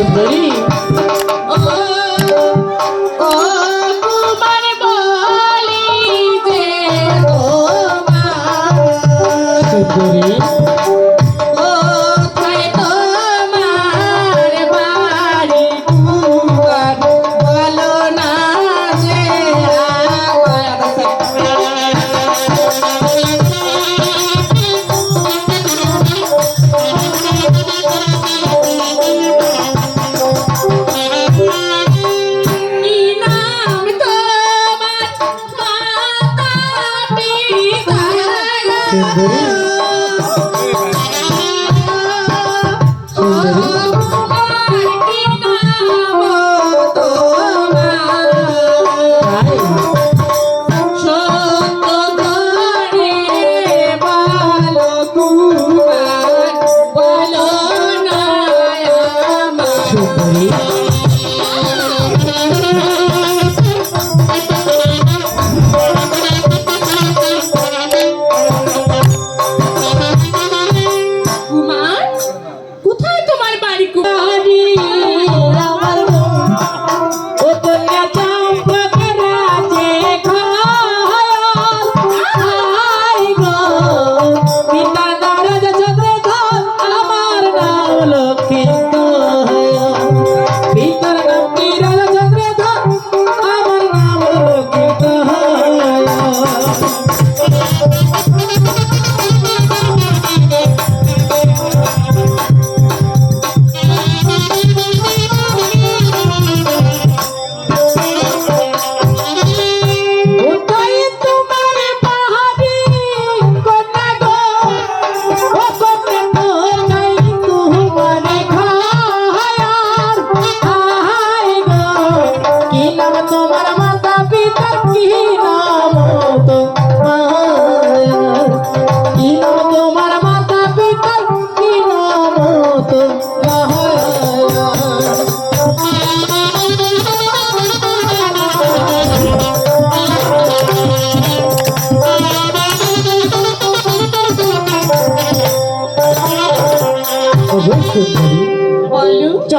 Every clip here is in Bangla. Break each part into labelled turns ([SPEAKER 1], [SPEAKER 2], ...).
[SPEAKER 1] সুন্দরী। সুন্দরী। সুন্দরী
[SPEAKER 2] কোথায়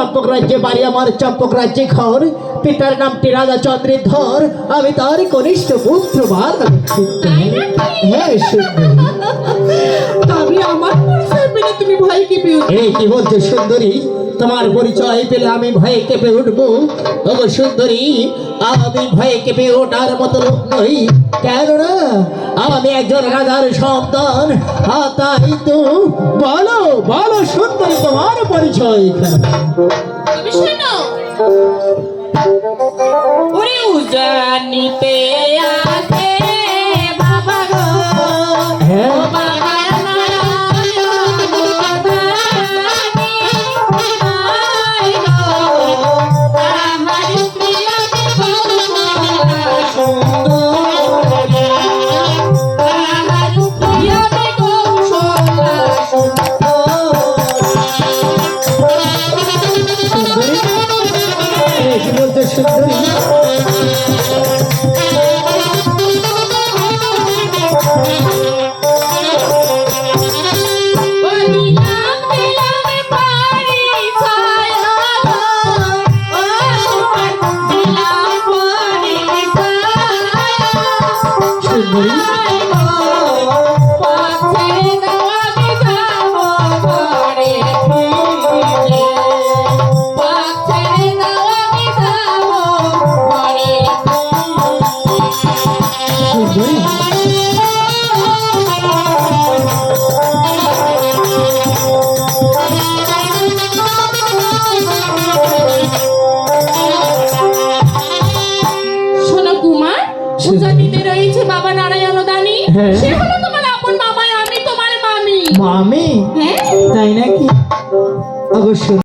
[SPEAKER 2] চম্পক
[SPEAKER 1] রাজ্যে বাড়ি আমার চম্পক রাজ্যে ঘর। পিতার নামটি রাজা চন্দ্রেধর আমি তার কনিষ্ঠ পুত্র ভার হ্যাঁ
[SPEAKER 2] তবে আমার পরিচয় পেলে তুমি ভয় কি
[SPEAKER 1] এই কি বলছো সুন্দরী? তোমার পরিচয় পেলে আমি ভয়ে কেঁপে উঠবো? ওগো সুন্দরী আমি ভয়ে কেঁপে ওঠার মতো লোক নই। কেননা আমি একজন রাজার সন্তান। তাই তো। বলো বলো। পরিচয় কেন? এই কি বলছো
[SPEAKER 2] কুমার সুজাতিতে রয়েছে বাবা নারায়ণ দানি।
[SPEAKER 1] হ্যাঁ।
[SPEAKER 2] সে হলো তোমার আপন মামাই আমি তোমার মামি।
[SPEAKER 1] মামি?
[SPEAKER 2] হ্যাঁ।
[SPEAKER 1] তাই নাকি? অবশ্যই